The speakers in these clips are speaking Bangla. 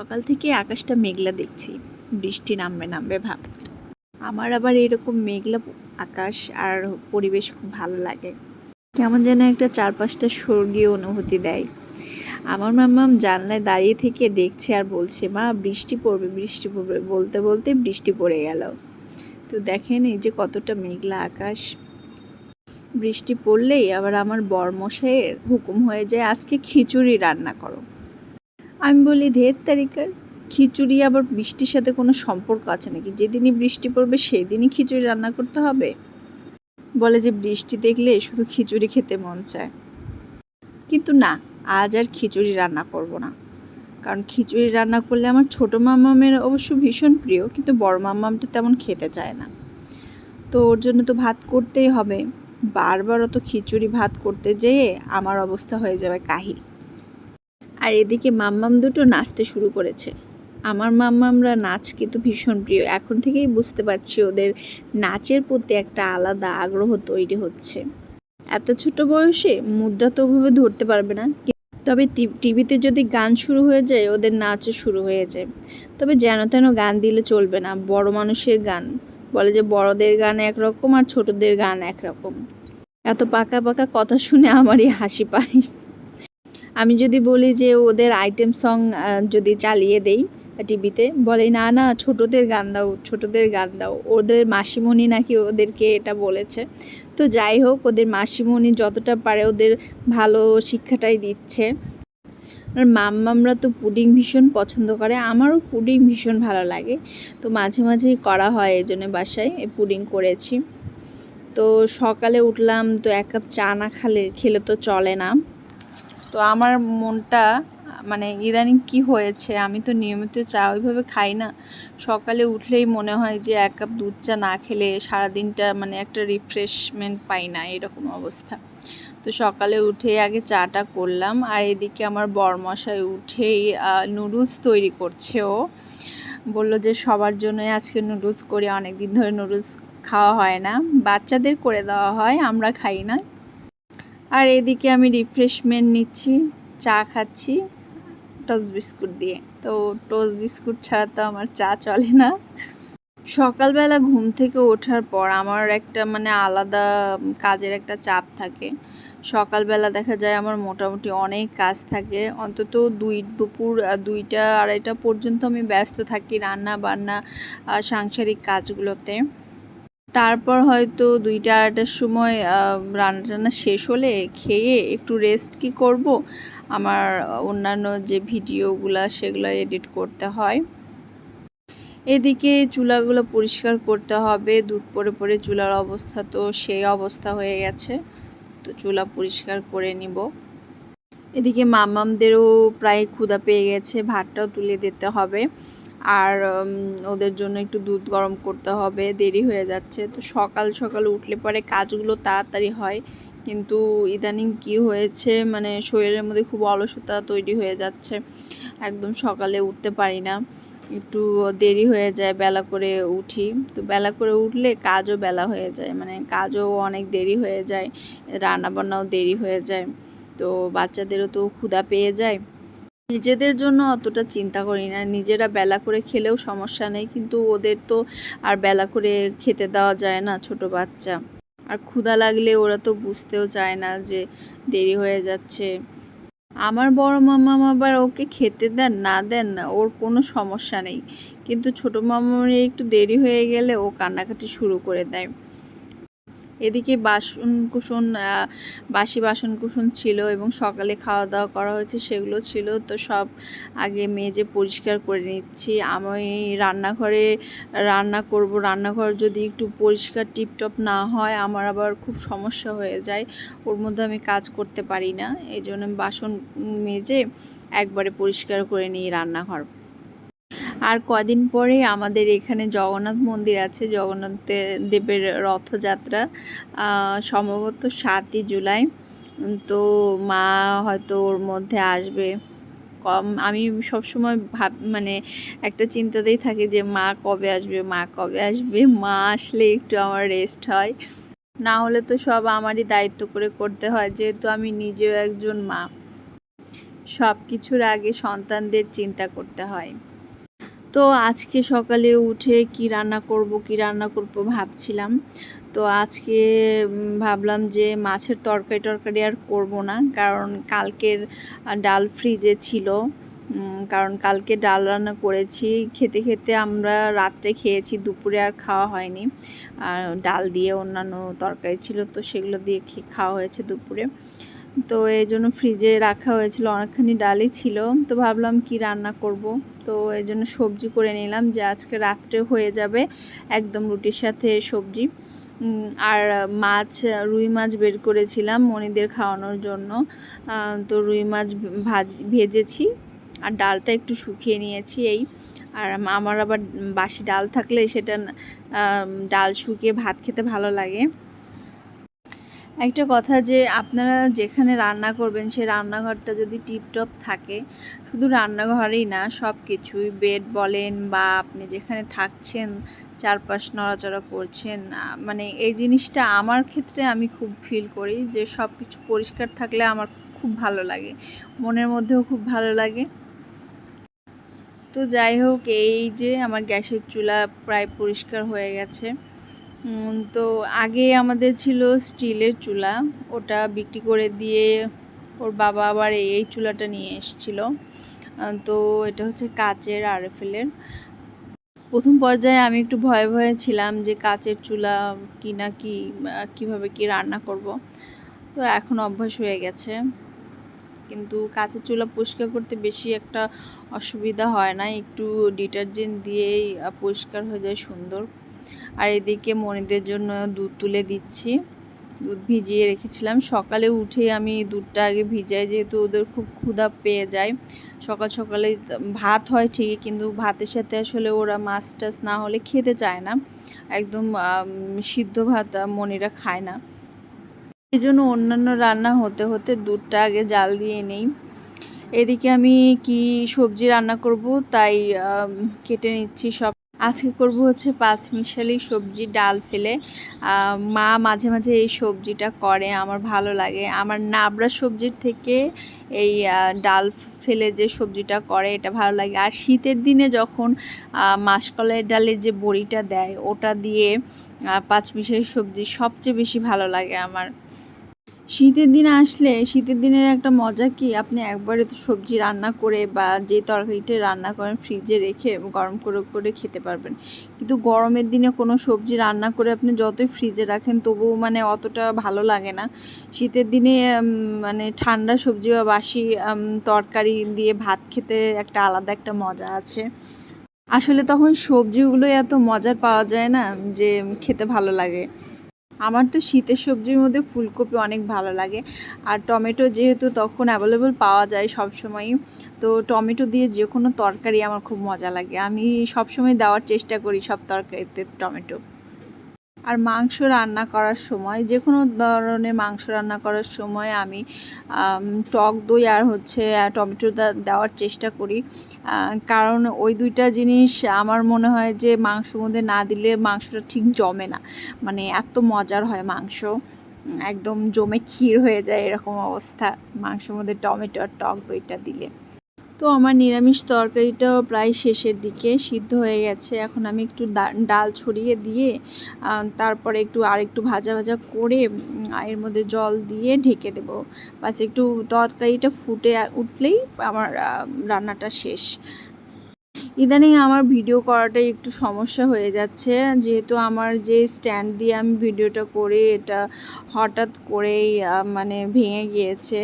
সকাল থেকে আকাশটা মেঘলা দেখছি। বৃষ্টি নামবে নামবে ভাব। আমার আবার এরকম মেঘলা আকাশ আর পরিবেশ খুব ভালো লাগে। কেমন যেন একটা চারপাশটা স্বর্গীয় অনুভূতি দেয়। আমার মাম্মাম জানলায় দাঁড়িয়ে থেকে দেখছে আর বলছে, মা, বৃষ্টি পড়বে বৃষ্টি পড়বে। বলতে বলতে বৃষ্টি পড়ে গেল। তো দেখেন এই যে কতটা মেঘলা আকাশ। বৃষ্টি পড়লেই আবার আমার বরমশাইয়ের হুকুম হয়ে যায়, আজকে খিচুড়ি রান্না করো। আমি বলি, ধের তারিকার খিচুড়ি আবার বৃষ্টির সাথে কোনো সম্পর্ক আছে নাকি? যেদিনই বৃষ্টি পড়বে সেদিনই খিচুড়ি রান্না করতে হবে? বলে যে, বৃষ্টি দেখলে শুধু খিচুড়ি খেতে মন চায়। কিন্তু না, আজ আর খিচুড়ি রান্না করব না। কারণ খিচুড়ি রান্না করলে আমার ছোটো মামামের অবশ্য ভীষণ প্রিয়, কিন্তু বড় মামামটা তেমন খেতে চায় না। তো ওর জন্য তো ভাত করতেই হবে। বারবার অত খিচুড়ি ভাত করতে যেয়ে আমার অবস্থা হয়ে যাবে কাহিল। আর এদিকে মাম্মাম দুটো নাচতে শুরু করেছে। আমার মাম্মামরা নাচ কিন্তু ভীষণ প্রিয়। এখন থেকেই বুঝতে পারছি ওদের নাচের প্রতি একটা আলাদা আগ্রহ তৈরি হচ্ছে। এত ছোট বয়সে মুদ্রা তো ওভাবে ধরতে পারবে না। তবে টিভিতে যদি গান শুরু হয়ে যায়, ওদের নাচও শুরু হয়ে যায়। তবে যেন তেন গান দিলে চলবে না। বড় মানুষের গান। বলে যে বড়দের গান একরকম আর ছোটদের গান একরকম। এত পাকা পাকা কথা শুনে আমারই হাসি পায়। আমি যদি বলি যে ওদের আইটেম সং যদি চালিয়ে দেই টিভিতে, বলে, না না, ছোটদের গান দাও, ছোটদের গান দাও। ওদের মাসিমণি নাকি ওদেরকে এটা বলেছে। তো যাই হোক, ওদের মাসিমণি যতটা পারে ওদের ভালো শিক্ষাটাই দিচ্ছে। আর মাম্মামরা তো পুডিং ভীষণ পছন্দ করে। আমারও পুডিং ভীষণ ভালো লাগে। তো মাঝে মাঝেই করা হয় এই জন্য বাসায় পুডিং করেছি। তো সকালে উঠলাম, তো এক কাপ চা না খালে, খেলে তো চলে না। তো আমার মনটা মানে ইদানিং কি হয়েছে, আমি তো নিয়মিত চা ওইভাবে খাই না। সকালে উঠলেই মনে হয় যে এক কাপ দুধ চা না খেলে সারাদিনটা মানে একটা রিফ্রেশমেন্ট পাই না, এরকম অবস্থা। তো সকালে উঠে আগে চাটা করলাম, আর এদিকে আমার বরমশাই উঠেই নুডলস তৈরি করছে ও। বলল যে সবার জন্যই আজকে নুডলস করি অনেক দিন ধরে নুডলস খাওয়া হয় না। বাচ্চাদের করে দেওয়া হয়, আমরা খাই না। আর এদিকে আমি রিফ্রেশমেন্ট নিচ্ছি, চা খাচ্ছি টোস্ট বিস্কুট দিয়ে। তো টোস্ট বিস্কুট ছাড়া তো আমার চা চলে না। সকালবেলা ঘুম থেকে ওঠার পর আমার একটা মানে আলাদা কাজের একটা চাপ থাকে। সকালবেলা দেখা যায় আমার মোটামুটি অনেক কাজ থাকে। অন্তত দুই দুপুর দুইটা, আড়াইটা পর্যন্ত আমি ব্যস্ত থাকি রান্না বান্না সাংসারিক কাজগুলোতে। তারপর হয়তো দুইটা, আড়াইটার সময় রান্না টান্না শেষ হলে খেয়ে একটু রেস্ট কি করব? আমার অন্যান্য যে ভিডিওগুলো সেগুলো এডিট করতে হয়। এদিকে চুলাগুলো পরিষ্কার করতে হবে। দুধ পরে পরে চুলার অবস্থা তো সেই অবস্থা হয়ে গেছে। তো চুলা পরিষ্কার করে নিব। এদিকে মামামদেরও প্রায় ক্ষুধা পেয়ে গেছে। ভাতটাও তুলে দিতে হবে। আর ওদের জন্য একটু দুধ গরম করতে হবে, দেরি হয়ে যাচ্ছে। তো সকাল সকাল উঠলে পরে কাজগুলো তাড়াতাড়ি হয়। কিন্তু ইদানিং কি হয়েছে মানে শরীরের মধ্যে খুব অলসতা তৈরি হয়ে যাচ্ছে। একদম সকালে উঠতে পারি না। একটু দেরি হয়ে যায় বেলা করে উঠি। তো বেলা করে উঠলে কাজও বেলা হয়ে যায় মানে কাজও অনেক দেরি হয়ে যায়, রান্নাবান্নাও দেরি হয়ে যায়। তো বাচ্চাদেরও তো ক্ষুধা পেয়ে যায়। নিজেদের জন্য অতটা চিন্তা করি না। নিজেরা বেলা করে খেলেও সমস্যা নেই, কিন্তু ওদের তো আর বেলা করে খেতে দেওয়া যায় না ছোট বাচ্চা। আর ক্ষুধা লাগলে ওরা তো বুঝতেও চায় না যে দেরি হয়ে যাচ্ছে। আমার বড় মামা আবার ওকে খেতে দেন, না দেন না, ওর কোনো সমস্যা নেই। কিন্তু ছোটো মামার একটু দেরি হয়ে গেলে ও কান্নাকাটি শুরু করে দেয়। এদিকে বাসন কুসন বাসি বাসন কুসন ছিল এবং সকালে খাওয়া দাওয়া করা হয়েছে, সেগুলো ছিল। তো সব আগে মেজে পরিষ্কার করে নিচ্ছি। আমি রান্নাঘরে রান্না করব। রান্নাঘর যদি একটু পরিষ্কার টিপটপ না হয়, আমার আবার খুব সমস্যা হয়ে যায়। ওর মধ্যে আমি কাজ করতে পারি না। এই জন্য বাসন মেজে একবারে পরিষ্কার করে নিই রান্নাঘর। আর কদিন পরে আমাদের এখানে জগন্নাথ মন্দির আছে, জগন্নাথ দেবের রথযাত্রা সম্ভবত সাতই জুলাই। তো মা হয়তো ওর মধ্যে আসবে। কম, আমি সবসময় ভাব মানে একটা চিন্তাতেই থাকি যে মা কবে আসবে, মা কবে আসবে, মা আসলে একটু আমার রেস্ট হয়। না হলে তো সব আমারই দায়িত্ব করে করতে হয়, যেহেতু আমি নিজেও একজন মা। সব কিছুর আগে সন্তানদের চিন্তা করতে হয়। তো আজকে সকালে উঠে কি রান্না করব, কি রান্না করব ভাবছিলাম। তো আজকে ভাবলাম যে মাছের তরকারি টরকারি আর করব না, কারণ কালকের ডাল ফ্রিজে ছিল। কারণ কালকে ডাল রান্না করেছি। খেতে খেতে আমরা রাত্রে খেয়েছি, দুপুরে আর খাওয়া হয়নি। আর ডাল দিয়ে অন্যান্য তরকারি ছিল, তো সেগুলো দিয়ে খাওয়া হয়েছে দুপুরে। তো এই জন্য ফ্রিজে রাখা হয়েছিল, অনেকখানি ডালই ছিল। তো ভাবলাম কি রান্না করব? তো এই জন্য সবজি করে নিলাম যে আজকে রাত্রে হয়ে যাবে একদম রুটির সাথে সবজি। আর মাছ, রুই মাছ বের করেছিলাম মনিদের খাওয়ানোর জন্য। তো রুই মাছ ভাজ, ভেজেছি আর ডালটা একটু শুকিয়ে নিয়েছি এই। আর আমার আবার বাসি ডাল থাকলে সেটা ডাল শুকিয়ে ভাত খেতে ভালো লাগে। একটা কথা যে আপনারা যেখানে রান্না করবেন সেই রান্নাঘরটা যদি টিপটপ থাকে, শুধু রান্নাঘরেই না সব কিছুই বেড বলেন বা আপনি যেখানে থাকছেন, চারপাশ নড়াচড়া করছেন মানে এই জিনিসটা আমার ক্ষেত্রে আমি খুব ফিল করি যে সব কিছু পরিষ্কার থাকলে আমার খুব ভালো লাগে, মনের মধ্যেও খুব ভালো লাগে। তো যাই হোক, এই যে আমার গ্যাসের চুলা প্রায় পরিষ্কার হয়ে গেছে। তো আগে আমাদের ছিল স্টিলের চুলা। ওটা বিক্রি করে দিয়ে ওর বাবা আবার এই চুলাটা নিয়ে এসেছিল। তো এটা হচ্ছে কাচের আরএফএলের। প্রথম পর্যায়ে আমি একটু ভয়ে ভয়ে ছিলাম যে কাচের চুলা কি না কি কীভাবে কি রান্না করব। তো এখন অভ্যাস হয়ে গেছে। কিন্তু কাঁচের চুলা পরিষ্কার করতে বেশি একটা অসুবিধা হয় না। একটু ডিটারজেন্ট দিয়েই পরিষ্কার হয়ে যায় সুন্দর। আর এদিকে মনিদের জন্য দুধ তুলে দিচ্ছি। দুধ ভিজিয়ে রেখেছিলাম। সকালে উঠেই আমি দুধটা আগে ভিজাই, যেহেতু ওদের খুব ক্ষুধা পেয়ে যায়। সকাল সকালে ভাত হয় ঠিকই, কিন্তু ভাতের সাথে আসলে ওরা মাছ টাছ না হলে খেতে চায় না। একদম সিদ্ধ ভাত মনিরা খায় না। এই জন্য অন্যান্য রান্না হতে হতে দুধটা আগে জাল দিয়ে নেই। এদিকে আমি কি সবজি রান্না করব, তাই কেটে নিচ্ছি সব। আজকে করব হচ্ছে পাঁচমিশালি সবজি ডাল ফেলে। মা মাঝে মাঝে এই সবজিটা করে আমার ভালো লাগে। আমার নাবড়া সবজির থেকে এই ডাল ফেলে যে সবজিটা করে এটা ভালো লাগে। আর শীতের দিনে যখন আহ, মাসকলাই ডালের যে বড়িটা দেয় ওটা দিয়ে আহ, পাঁচমিশালি সবজি সবচেয়ে বেশি ভালো লাগে আমার। শীতের দিন আসলে শীতের দিনের একটা মজা কি? আপনি একবারে তো সবজি রান্না করে বা যে তরকারিটা রান্না করেন ফ্রিজে রেখে গরম করে করে খেতে পারবেন। কিন্তু গরমের দিনে কোনো সবজি রান্না করে আপনি যতই ফ্রিজে রাখেন তবুও মানে অতটা ভালো লাগে না। শীতের দিনে মানে ঠান্ডা সবজি বা বাসি তরকারি দিয়ে ভাত খেতে একটা আলাদা একটা মজা আছে। আসলে তখন সবজিগুলো এত মজার পাওয়া যায় না যে খেতে ভালো লাগে। আমার তো শীতের সবজির মধ্যে ফুলকপি অনেক ভালো লাগে। আর টমেটো যেহেতু তখন অ্যাভেলেবল পাওয়া যায় সব সময়ই তো টমেটো দিয়ে যে কোনো তরকারি আমার খুব মজা লাগে। আমি সব সময় দেওয়ার চেষ্টা করি সব তরকারিতে টমেটো। আর মাংস রান্না করার সময়, যে কোনো ধরনের মাংস রান্না করার সময় আমি টক দই আর হচ্ছে টমেটো দেওয়ার চেষ্টা করি। কারণ ওই দুইটা জিনিস আমার মনে হয় যে মাংসর মধ্যে না দিলে মাংসটা ঠিক জমে না। মানে এত মজার হয় মাংস। একদম জমে ক্ষীর হয়ে যায় এরকম অবস্থা মাংসের মধ্যে টমেটো আর টক দইটা দিলে। তো আমার নিরামিষ তরকারিটাও প্রায় শেষের দিকে সিদ্ধ হয়ে গেছে। এখন আমি একটু ডাল ছড়িয়ে দিয়ে তারপরে একটু আর একটু ভাজা ভাজা করে এর মধ্যে জল দিয়ে ঢেকে দেবো। বাস একটু তরকারিটা ফুটে উঠলেই আমার রান্নাটা শেষ। ইদানিং আমার ভিডিও করাটাই একটু সমস্যা হয়ে যাচ্ছে। যেহেতু আমার যে স্ট্যান্ড দিয়ে আমি ভিডিওটা করি, এটা হঠাৎ করেই মানে ভেঙে গিয়েছে।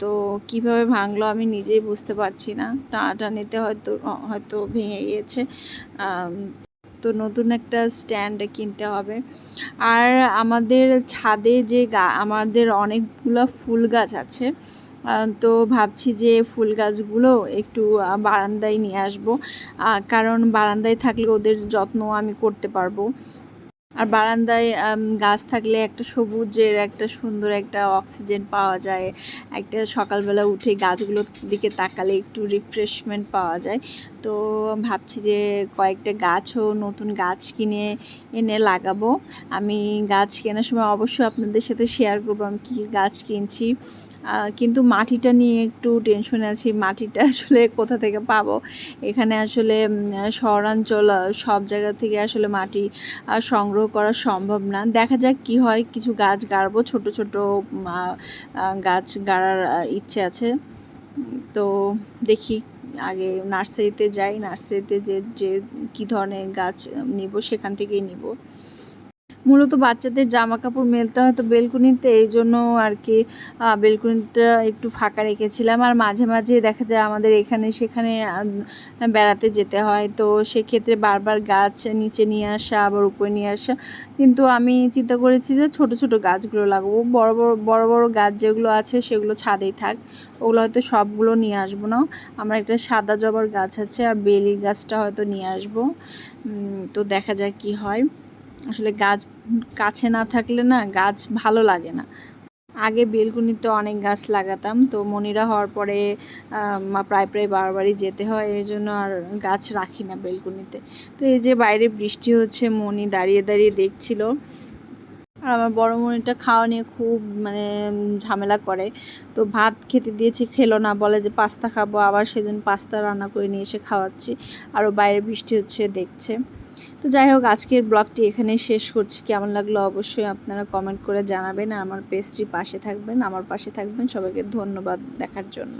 তো কীভাবে ভাঙলো আমি নিজেই বুঝতে পারছি না। টানাটানিতে হয়তো হয়তো ভেঙে গিয়েছে। তো নতুন একটা স্ট্যান্ড কিনতে হবে। আর আমাদের ছাদে যে গা, আমাদের অনেকগুলো ফুল গাছ আছে। তো ভাবছি যে ফুল গাছগুলো একটু বারান্দায় নিয়ে আসব। কারণ বারান্দায় থাকলে ওদের যত্ন আমি করতে পারব। আর বারান্দায় গাছ থাকলে একটা সবুজের একটা সুন্দর একটা অক্সিজেন পাওয়া যায়। একটা সকালবেলা উঠে গাছগুলোর দিকে তাকালে একটু রিফ্রেশমেন্ট পাওয়া যায়। তো ভাবছি যে কয়েকটা গাছও নতুন গাছ কিনে, এনে লাগাবো। আমি গাছ কেনার সময় অবশ্যই আপনাদের সাথে শেয়ার করব আমি কী গাছ কিনছি। কিন্তু মাটিটা নিয়ে একটু টেনশনে আছি। মাটিটা আসলে কোথা থেকে পাবো? এখানে আসলে শহরাঞ্চল সব জায়গা থেকে আসলে মাটি সংগ্রহ করা সম্ভব না। দেখা যাক কি হয়। কিছু গাছ গাড়বো, ছোট ছোট গাছ গাড়ার ইচ্ছে আছে। তো দেখি আগে নার্সারিতে যাই। নার্সারিতে যে যে কী ধরনের গাছ নিব, সেখান থেকেই নিব। মূলত বাচ্চাদের জামা কাপড় মেলতে হয় তো বেলকুনিতে, এই জন্য আর কি বেলকুনিটা একটু ফাঁকা রেখেছিলাম। আর মাঝে মাঝে দেখা যায় আমাদের এখানে সেখানে বেড়াতে যেতে হয়। তো সেক্ষেত্রে বারবার গাছ নিচে নিয়ে আসা, আবার উপরে নিয়ে আসা। কিন্তু আমি চিন্তা করেছি যে ছোট ছোট গাছগুলো লাগাবো। বড় বড় বড় বড় গাছ যেগুলো আছে সেগুলো ছাদেই থাক। ওগুলো হয়তো সবগুলো নিয়ে আসব না। আমার একটা সাদা জবার গাছ আছে, আর বেলি গাছটা হয়তো নিয়ে আসব। তো দেখা যাক কি হয়। আসলে গাছ কাছে না থাকলে না গাছ ভালো লাগে না। আগে বেলকুনিতে অনেক গাছ লাগাতাম, তো মনিরা হওয়ার পরে প্রায় প্রায় বারবারই যেতে হয় এই জন্য আর গাছ রাখি না বেলকুনিতে। তো এই যে বাইরে বৃষ্টি হচ্ছে, মনি দাঁড়িয়ে দাঁড়িয়ে দেখছিল। আর আমার বড় মনিটা খাওয়া নিয়ে খুব মানে ঝামেলা করে। তো ভাত খেতে দিয়েছি, খেলো না, বলে যে পাস্তা খাব, আবার সেদিন পাস্তা রান্না করে নিয়ে এসে খাওয়াচ্ছি। আরও বাইরে বৃষ্টি হচ্ছে, দেখছে। তো যাই হোক, আজকের ব্লগটি এখানে শেষ করছি। কেমন লাগল অবশ্যই আপনারা কমেন্ট করে জানাবেন আর আমার পেজটি পাশে থাকবেন, আমার পাশে থাকবেন। সবাইকে ধন্যবাদ দেখার জন্য।